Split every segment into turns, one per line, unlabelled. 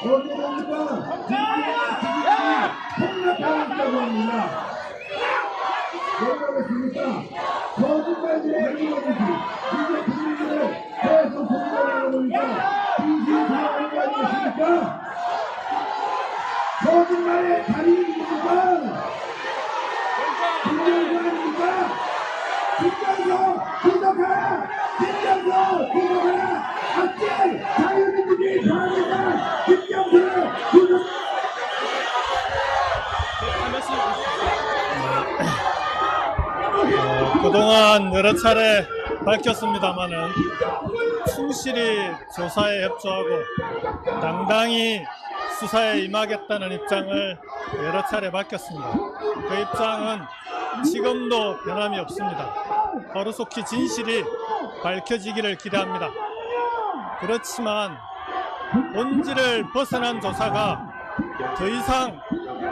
그러니까 폭락하고 있다고 합니다. 왜 그러겠습니까? 거짓말들의 행위거든지 이제 국민들을 계속 공격하는 거니까 진실 사과하는 거 아니겠습니까? 거짓말의 달인입니까? 김정수 아닙니까? 김정수 구속하라! 김정수 구속하라!
그동안 여러 차례 밝혔습니다마는 충실히 조사에 협조하고 당당히 수사에 임하겠다는 입장을 여러 차례 밝혔습니다. 그 입장은 지금도 변함이 없습니다. 하루속히 진실이 밝혀지기를 기대합니다. 그렇지만 본질을 벗어난 조사가 더 이상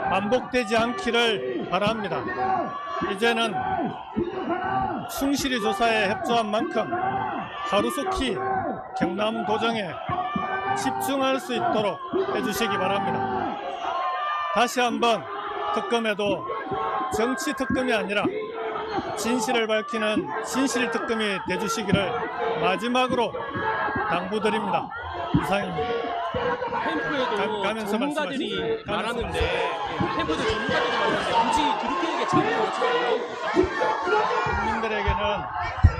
반복되지 않기를 바랍니다. 이제는 충실히 조사에 협조한 만큼 하루속히 경남 도정에 집중할 수 있도록 해주시기 바랍니다. 다시 한번 특검에도 정치 특검이 아니라 진실을 밝히는 진실 특검이 돼주시기를 마지막으로 당부드립니다. 이상입니다.
캠프에도 전문가들이 말하는데 캠프도 전문가들이 말하는데 굳이 그렇게
국민들에게는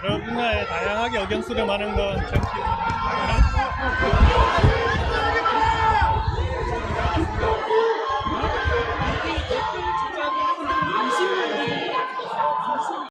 여러 분야에 다양하게 의견 수렴하는 건 정치입니다.